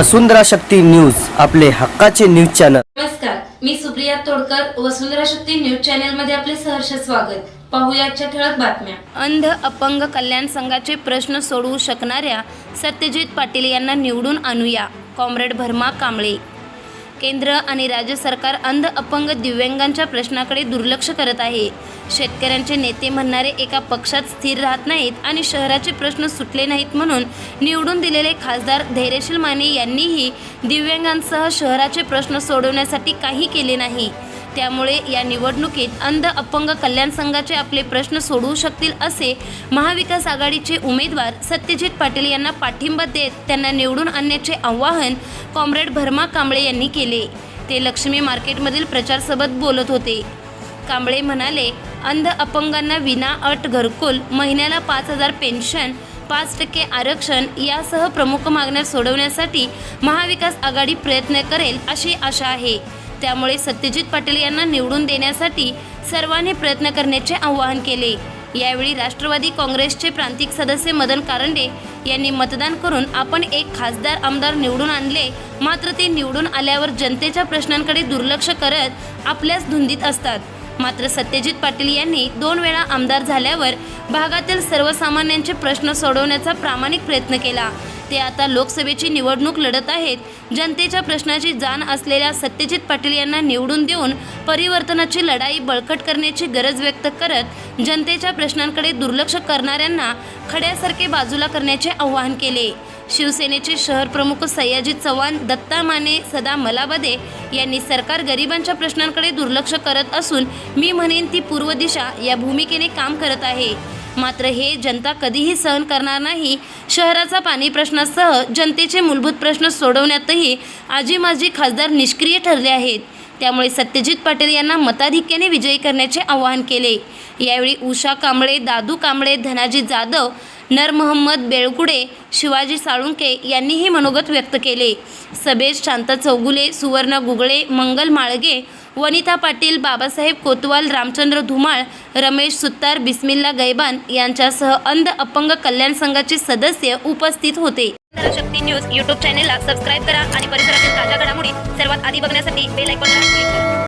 वसुंधरा Shakti news आपले हक्काचे news channel. नमस्कार मी सुप्रिया तोडकर वसुंधरा शक्ती न्यूज चॅनलमध्ये आपले सहर्ष स्वागत. पाहूया आजच्या ठळक बातम्या. अंध अपंग कल्याण संघाचे प्रश्न सोडवू शकणाऱ्या सत्यजित पाटील यांना निवडून आणूया. कॉम्रेड भरमा कांबळे. केंद्र आणि राज्य सरकार अंध अपंग दिव्यांगांच्या प्रश्नाकडे दुर्लक्ष करत आहे. शेतकऱ्यांचे नेते म्हणणारे एका पक्षात स्थिर राहत नाहीत आणि शहराचे प्रश्न सुटले नाहीत म्हणून निवडून दिलेले खासदार धैर्यशील माने यांनीही दिव्यांगांसह शहराचे प्रश्न सोडवण्यासाठी काही केले नाही. त्यामुळे या निवडणुकीत अंध अपंग कल्याण संघाचे आपले प्रश्न सोडवू शकतील असे महाविकास आघाडीचे उमेदवार सत्यजित पाटील यांना पाठिंबा देत त्यांना निवडून आणण्याचे आवाहन कॉम्रेड भरमा कांबळे यांनी केले. ते लक्ष्मी मार्केटमधील प्रचारसभेत बोलत होते. कांबळे म्हणाले अंध अपंगांना विना अट घरकुल महिन्याला पाच हजार पेन्शन पाच टक्के आरक्षण यासह प्रमुख मागण्या सोडवण्यासाठी महाविकास आघाडी प्रयत्न करेल अशी आशा आहे. त्यामुळे सत्यजित पाटील यांना निवडून देण्यासाठी सर्वांनी प्रयत्न करण्याचे आवाहन केले. यावेळी राष्ट्रवादी काँग्रेसचे प्रांतिक सदस्य मदन कारंडे यांनी मतदान करून आपण एक खासदार आमदार निवडून आणले. मात्र ते निवडून आल्यावर जनतेच्या प्रश्नांकडे दुर्लक्ष करत आपल्याच धुंदीत असतात. मात्र सत्यजित पाटील यांनी दोन वेळा आमदार झाल्यावर भागातील सर्वसामान्यांचे प्रश्न सोडवण्याचा प्रामाणिक प्रयत्न केला. ते आता लोकसभेची निवडणूक लढत आहेत. जनतेच्या प्रश्नाची जाण असलेल्या सत्यजित पाटील यांना निवडून देऊन परिवर्तनाची लढाई बळकट करण्याची गरज व्यक्त करत जनतेच्या प्रश्नांकडे दुर्लक्ष करणाऱ्यांना खड्यासारखे बाजूला करण्याचे आवाहन केले. शिवसेनेचे शहर प्रमुख सयाजी चव्हाण दत्ता माने सदा मलाबदे यांनी सरकार गरिबांच्या प्रश्नांकडे दुर्लक्ष करत असून मी म्हणेन ती पूर्व दिशा या भूमिकेने काम करत आहे. मात्र हे जनता कधीही सहन करणार नाही. शहराचा पाणी प्रश्नासह जनतेचे मूलभूत प्रश्न सोडवण्यातही आजी माजी खासदार निष्क्रिय ठरले आहेत. त्यामुळे सत्यजित पाटील यांना मताधिक्याने विजयी करण्याचे आवाहन केले. यावेळी उषा कांबळे दादू कांबळे धनाजी जाधव नर मोहम्मद बेळगुडे शिवाजी साळुंके यांनीही मनोगत व्यक्त केले. सभेत शांता चौगुले सुवर्ण गुगळे मंगल माळगे वनिता पाटील बाबासाहेब कोतवाल रामचंद्र धुमाळ रमेश सुत्तार बिस्मिल्ला गैबान यांच्यासह अंध अपंग कल्याण संघाचे सदस्य उपस्थित होते. शक्ती न्यूज यूट्यूब चॅनेलला सबस्क्राईब करा आणि परिसरातील ताज्या घडामोडी सर्वात आधी बघण्यासाठी बेल आयकॉनला क्लिक करा.